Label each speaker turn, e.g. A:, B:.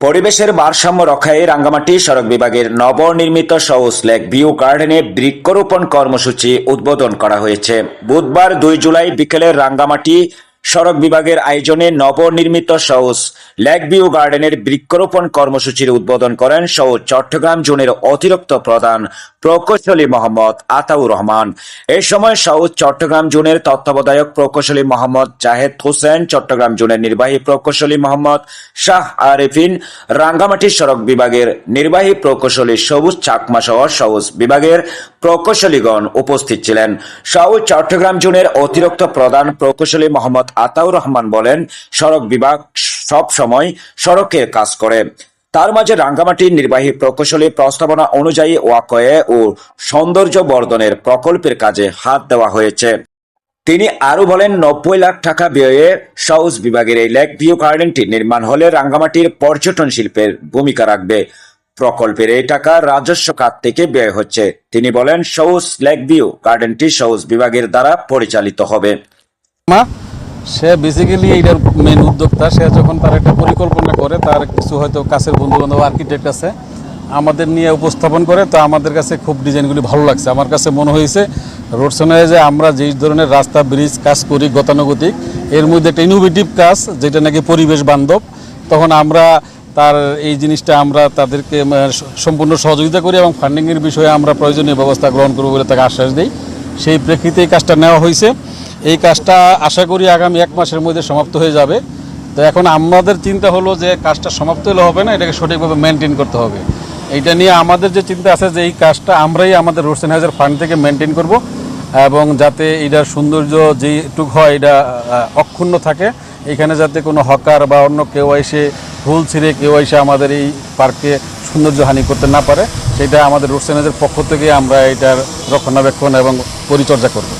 A: পরিবেশের ভারসাম্য রক্ষায় রাঙ্গামাটি সড়ক বিভাগের নবনির্মিত সহজ লেক ভিউ গার্ডেনে বৃক্ষরোপণ কর্মসূচি উদ্বোধন করা হয়েছে। বুধবার দুই জুলাই বিকেলে রাঙ্গামাটি সড়ক বিভাগের আয়োজনে নবনির্মিত সৌস লেক ভিউ গার্ডেনের বৃক্ষরোপণ কর্মসূচির উদ্বোধন করেন সৌ চট্টগ্রাম জোনের অতিরিক্ত প্রধান প্রকৌশলী মোহাম্মদ আতাউর রহমান। এই সময় সাউথ চট্টগ্রাম জোনের তত্ত্বাবধায়ক প্রকৌশলী মোহাম্মদ জাহেদ হোসেন, চট্টগ্রাম জোনের নির্বাহী প্রকৌশলী মোহাম্মদ শাহ আরিফিন, রাঙ্গামাটি সড়ক বিভাগের নির্বাহী প্রকৌশলী সবুজ চাকমা সহ সবুজ বিভাগের প্রকৌশলীগণ উপস্থিত ছিলেন। সাউথ চট্টগ্রাম জোনের অতিরিক্ত প্রধান প্রকৌশলী মোহাম্মদ আতাউর রহমান বলেন, সড়ক বিভাগ সব সময় সড়কের কাজ করে। তার মাঝে রাঙ্গামাটির নির্বাহী প্রকৌশলী প্রস্তাবনা অনুযায়ী ওয়াকয়ে ও সৌন্দর্য বর্ধনের প্রকল্পের কাজে হাত দেওয়া হয়েছে। তিনি আরও বলেন, নব্বই লাখ টাকা ব্যয়ে সাউথ বিভাগের এই লেক ভিউ গার্ডেনটি নির্মাণ হলে রাঙ্গামাটির পর্যটন শিল্পের ভূমিকা রাখবে। প্রকল্পের এই টাকা রাজস্ব খাত থেকে ব্যয় হচ্ছে। তিনি বলেন সৌস লেক ভিউ গার্ডেনটি সৌস বিভাগের দ্বারা পরিচালিত হবে।
B: সে বেসিক্যালি এইটার মেন উদ্যোক্তা। সে যখন তার একটা পরিকল্পনা করে, তার কিছু হয়তো কাছের বন্ধু বান্ধব আর্কিটেক্ট আছে, আমাদের নিয়ে উপস্থাপন করে, তো আমাদের কাছে খুব ডিজাইনগুলি ভালো লাগছে। আমার কাছে মনে হয়েছে, রোড যে আমরা যেই ধরনের রাস্তা ব্রিজ কাজ করি গতানুগতিক, এর মধ্যে একটা ইনোভেটিভ কাজ, যেটা নাকি পরিবেশ বান্ধব। তখন আমরা তার এই জিনিসটা আমরা তাদেরকে সম্পূর্ণ সহযোগিতা করি এবং ফান্ডিংয়ের বিষয়ে আমরা প্রয়োজনীয় ব্যবস্থা গ্রহণ করব বলে তাকে আশ্বাস দিই। সেই প্রেক্ষিতে এই কাজটা নেওয়া হয়েছে। এই কাজটা আশা করি আগামী এক মাসের মধ্যে সমাপ্ত হয়ে যাবে। তো এখন আমাদের চিন্তা হলো যে কাজটা সমাপ্ত হলে হবে না, এটাকে সঠিকভাবে মেনটেন করতে হবে। এইটা নিয়ে আমাদের যে চিন্তা আছে যে এই কাজটা আমরাই আমাদের রোডস হাজার ফান্ড থেকে মেনটেন করব এবং যাতে এটার সৌন্দর্য যেটুক হয় এটা অক্ষুণ্ণ থাকে। এখানে যাতে কোনো হকার বা অন্য কেউ এসে ভুল ছিঁড়ে কেউ এসে আমাদের এই পার্কে সৌন্দর্য হানি করতে না পারে সেটা আমাদের রোড সাইনেজের পক্ষ থেকে আমরা এটার রক্ষণাবেক্ষণ এবং পরিচর্যা করব